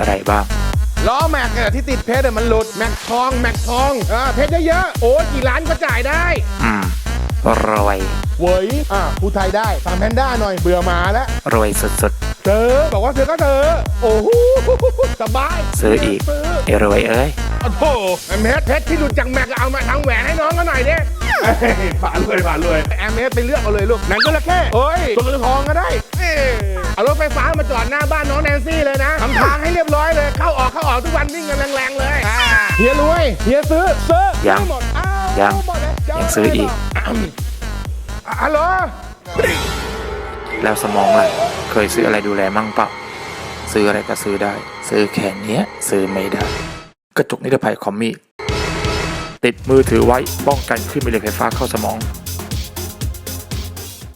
อะไรบ้าง ล้อแม็กเนี่ยที่ติดเพชรเนี่ยมันหลุดแม็กทองแม็กทองเออเพชรเยอะๆโอ้ยกี่ล้านก็จ่ายได้อืม รวย เว้ยอะพูดไทยได้ฟังแพนด้าหน่อยเบื่อหมาแล้วรวยสุดเธอบอกว่าเธอก็เธอโอ้โหสบายซื้ออีกซื้อๆไอ้รวยเอ้ย โอ้โหแอมเมสเพชรที่หลุดจากแม็กเอามาทำแหวนให้น้องก็หน่อยดิผ่านเลยผ่านเลยแอมเมสไปเลือกเอาเลยลูกหนังก็ละแค่เอ้ยตัวเงินทองก็ได้ อดหน้าบ้านน้องแนนซี่เลยนะทำทางให้เรียบร้อยเลย เข้าออกเข้าออกทุกวันวิ่งกันแรงๆเลยอ่าเฮียรวยเฮียซื้อซื้อยังซื้อหมดอ้าวยังหมดแล้วเจ้ายังซื้ออีก อะฮัลโหลแล้วสมองล่ะ เคยซื้ออะไรดูแลมั่งเปล่าซื้ออะไรก็ซื้อได้ ซื้อแค่เนี้ย ซื้อไม่ได้ กระจกนิรภัยคอมมี่ติดมือถือไว้ป้องกันขึ้นไปเลยไฟฟ้าเข้าสมอง